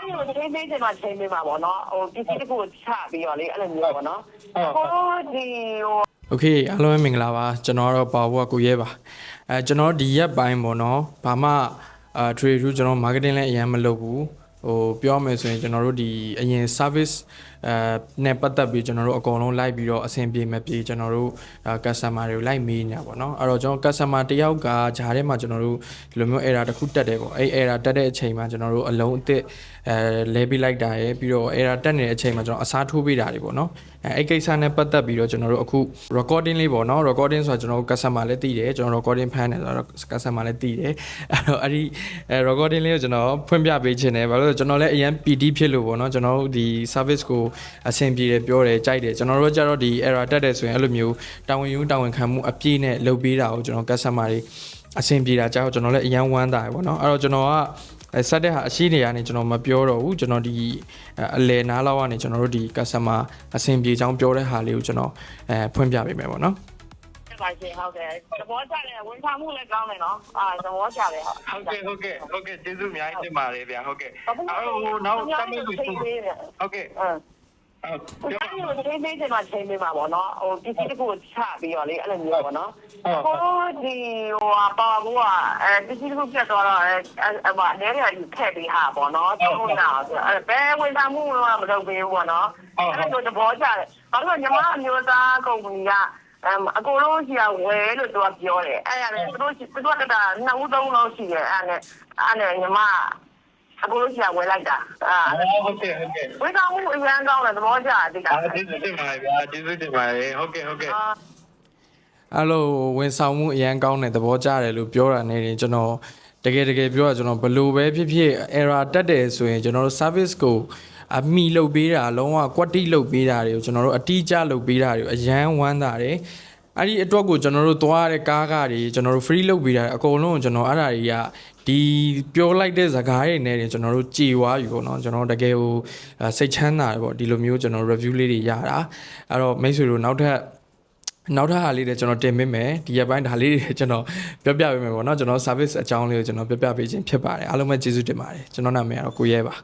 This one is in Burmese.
အဲ့ဒီလိုတကယ်သိချင်မှချိန်ပေးမှာပေါ့နော်ဟိုပစ္စည်းတစ်ခုကိုချပြီးတော့လေအဲ့လိုမျိုးပေါ့နော်ဟိုဒီဟို Okay အားလုံးမင်္ဂလာပါကျွန်တော်ကတော့ Power ကိုရဲပါအဲကျွန်တော်ဒီရက်ပိုင်းပေါ့နော်ဘာမှအာ trade route ကျွန်တော် marketing လည်းအရင်မလုပ်ဘူး ဟိုပြောမယ်ဆိုရင်ကျွန်တော်တို့ဒီအရင် service အဲနဲ့ပတ်သက်ပြီးကျွန်တော်တို့အကုန်လုံးလိုက်ပြီးတော့အဆင်ပြေမပြေကျွန်တော်တို့အာ customer တွေကိုလိုက်မေးနေတာပေါ့နော်အဲ့တော့ကျွန်တော် customer တယောက်ကဂျားထဲမှာကျွန်တော်တို့ဒီလိုမျိုး error တစ်ခုတက်တယ်ပေါ့အဲ့ error တက်တဲ့အချိန်မှာကျွန်တော်တို့အလုံးအစ်စ်အဲလဲပေးလိုက်တာရယ်ပြီးတော့ error တက်နေတဲ့အချိန်မှာကျွန်တော်အစားထိုးပေးတာတွေပေါ့နော်အဲအဲ့ကိစ္စနဲ့ပတ်သက်ပြီးတော့ကျွန်တော်တို့အခု recording လေးပေါ့နော် recording ဆိုတာကျွန်တော်တို့ customer လည်းသိတယ်ကျွန်တော် recording ဖမ်းတယ်ဆိုတော့ customer လည်းသိတယ်အဲ့တော့အဲ့ဒီအဲ recording လေးကိုကျွန်တော်ဖွင့်ပြပေးခြင်းတယ်ဘာလို့လဲဆိုတော့ကျွန်တော်လည်းအရင် PD ဖြစ်လို့ပေါ့နော်ကျွန်တော်တို့ဒီ service ကိုအဆင်ပြေတယ်ပြောတယ်ကြိုက်တယ်ကျွန်တော်တို့ကကြတော့ဒီ error တက်တယ်ဆိုရင်အဲ့လိုမျိုးတာဝန်ယူတာဝန်ခံမှုအပြည့်နဲ့လုပ်ပေးတာကိုကျွန်တော် customer တွေအဆင်ပြေတာကြောင့်ကျွန်တော်လည်းအရင်ဝမ်းသာတယ်ပေါ့နော်အဲ့တော့ကျွန်တော်ကအဲဆက်တဲ့ဟာအရှိနေရနေကျွန်တော်မပြောတော့ဘူးကျွန်တော်ဒီအလဲနားလောက်ကနေကျွန်တော်တို့ဒီ customer အဆင်ပြေချောင်းပြောတဲ့ဟာလေးကိုကျွန်တော်အဲဖွင့်ပြပေးမယ်ပေါ့နော် ပါရှင်ဟုတ်တယ်သဘောကျတယ်ဝန်ဆောင်မှုလည်းကောင်းတယ်နော်အာသဘောကျတယ်ဟုတ်ဟုတ်ကဲ့ဟုတ်ကဲ့ဟုတ်ကဲ့ကျေးဇူးအများကြီးတင်ပါတယ်ဗျာဟုတ်ကဲ့ဘာဖြစ်အဲ့လို့ဟိုနောက်တတမမင်းင်းကိုကိုချိန်ပေးတယ်ဟုတ်ကဲ့အင်းဟုတ်အဲ့ပြောဒီလိုချိန်သေးတယ်မှာချိန်ပေးမှာပေါ့နော်ဟိုပစ္စည်းတစ်ခုကိုချပြီးတော့လေအဲ့လိုမျိုးပေါ့နော်ဟုတ်ကိုဒီဟိုပါဘူးကအဲပစ္စည်းတစ်ခုပြတ်သွားတော့အဲအဲဘာအနေနဲ့ယူထည့်ပေးဟာပေါ့နော်သုံးတာဆိုအဲဘယ်ဝန်ဆောင်မှုတော့မလုပ်ပေးဘူးပေါ့နော်အဲ့လိုသဘောကျတယ်ဘာလို့ညီမအမျိုးသားကုမ္ပဏီက အမ်အကိုလုံးရှိရဝယ်လို့သူကပြောတယ်အဲ့ရတယ်သူတို့သူတို့ကတာနှစ်ဦးသုံးလုံးရှိတယ်အဲ့နဲ့အဲ့နဲ့ညီမအကိုလုံးရှိရဝယ်လိုက်တာအာဟုတ်ကဲ့ဟုတ်ကဲ့ဝေကောင်းမှုအရန်ကောင်းတယ်သဘောကျတယ်ဒီကအားကျေးဇူးတင်ပါတယ်ဗျာကျေးဇူးတင်ပါတယ်ဟုတ်ကဲ့ဟုတ်ကဲ့အဲ့လိုဝန်ဆောင်မှုအရန်ကောင်းတဲ့သဘောကျတယ်လို့ပြောတာနေရင်ကျွန်တော်တကယ်တကယ်ပြောရကျွန်တော်ဘလို့ပဲဖြစ်ဖြစ် error တက်တယ်ဆိုရင်ကျွန်တော်တို့ service ကို အမိလုပ်ပေးတာလုံးဝ quality လုပ်ပေးတာတွေကိုကျွန်တော်တို့အတိအကျလုပ်ပေးတာတွေကိုအရန်ဝမ်းသာတယ်အဲ့ဒီအတွက်ကိုကျွန်တော်တို့သွားရတဲ့ကားကားတွေကျွန်တော်တို့ free လုပ်ပေးတာအကုန်လုံးကိုကျွန်တော်အဲ့ဒါတွေကဒီပြောလိုက်တဲ့ဇာတ်ကားတွေနဲ့တင်ကျွန်တော်တို့ကြည်ဝါယူပေါ့နော်ကျွန်တော်တကယ်ဟိုစိတ်ချမ်းသာတယ်ပေါ့ဒီလိုမျိုးကျွန်တော် review လေးတွေရတာအဲ့တော့မိတ်ဆွေတို့နောက်ထပ်နောက်ထပ်ဟာလေးတွေကျွန်တော်တင်ပေးမယ်ဒီရက်ပိုင်းဒါလေးတွေကျွန်တော်ပြောပြပေးမယ်ပေါ့နော်ကျွန်တော် service အကြောင်းလေးကိုကျွန်တော်ပြောပြပေးခြင်းဖြစ်ပါတယ်အားလုံးပဲကျေးဇူးတင်ပါတယ်ကျွန်တော်နာမည်ကတော့ကိုရဲပါ